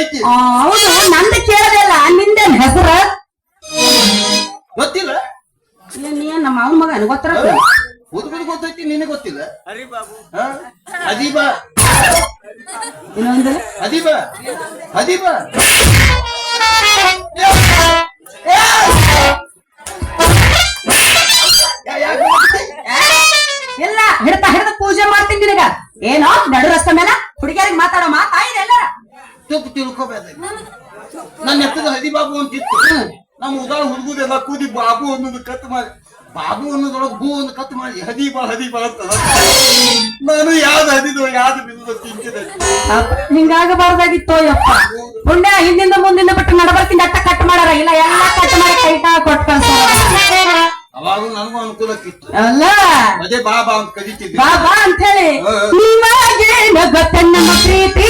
ಐತಿ? ಆ, ಹೌದು ನಂದು ಕೇಳದಲ್ಲ ನಿಂದೇನ್ ಹೆಸರ? ಗೊತ್ತಿಲ್ಲ. ನೀ ನಮ್ಮ ಅವನ ಮಗನ ಗೊತ್ತರ ಹುಡುಗರು ಗೊತ್ತೈತಿ ನಿನಗೆ ಗೊತ್ತಿಲ್ಲ. ಅರಿ ಬಾಬು ಹಾ? ಅದೀಬಾ ಇನ್ನೊಂದು? ಅದೀಬಾ ಅದೀಬಾ ಇಲ್ಲ ಹಿಡ್ತಾ ಹಿಡ್ದ ಪೂಜೆ ಮಾಡ್ತೀನಿ ನಿನಗ. ಏನೋ ನಡು ರಸ್ತೆ ಮೇಲೆ ಹುಡುಗಿಯರಿಗೆ ಮಾತಾಡೋ ಮಾತಾಯಿದೆ ಎಲ್ಲಾರ ತಪ್ಪು ತಿಳ್ಕೊಬೇಡ ನನ್ನ ಹೆಸರು ಹದಿಬಾಬು ಅಂತಿತ್ತು ನಮ್ಮ ಉದಾಹರಣೆ ಹುಡುಗರೆಲ್ಲ ಕೂದಿ ಬಾಬು ಅನ್ನೋದು ಕತ್ ಮಾಡಿ ಬಾಬು ಅನ್ನೋದ್ರೊಳಗೆ ಬೂ ಒಂದು ಕತ್ ಮಾಡಿ ಹದಿಬಾ ಹದಿಬಾ ಅಂತ ನಾನು ಯಾವ್ದು ಹದಿದು ಯಾವ್ದು ಬಿದ್ದು ಚಿಂತೆ ಅಪ್ಪ, ಹಿಂಗಾಗಬಾರ್ದಾಗಿತ್ತು ಯಪ್ಪ ಪುಣ್ಯ ಹಿಂದಿಂದ ಮುಂದಿಂದ ಬಿಟ್ಟು ನಡಬರ್ಕಿಂದ ಅಟ್ಟ ಕಟ್ ಮಾಡಾರ. ಇಲ್ಲ ಎಲ್ಲ ಕಟ್ ಮಾಡಿ ಕೈ ಕೊಟ್ಟು ಕಳ್ಸಾರ ಅವಾಗ ನನಗೂ ಅನುಕೂಲಕ್ಕಿತ್ತು ಅಲ್ಲ. ಅದೇ ಬಾಬಾ ಅಂತ ಕರಿತಿದ್ದೆ ಬಾ ಬಾ ಅಂತ ಹೇಳಿ. ನಿಮಗೆ ಗೊತ್ತ ನಮ್ಮ ಪ್ರೀತಿ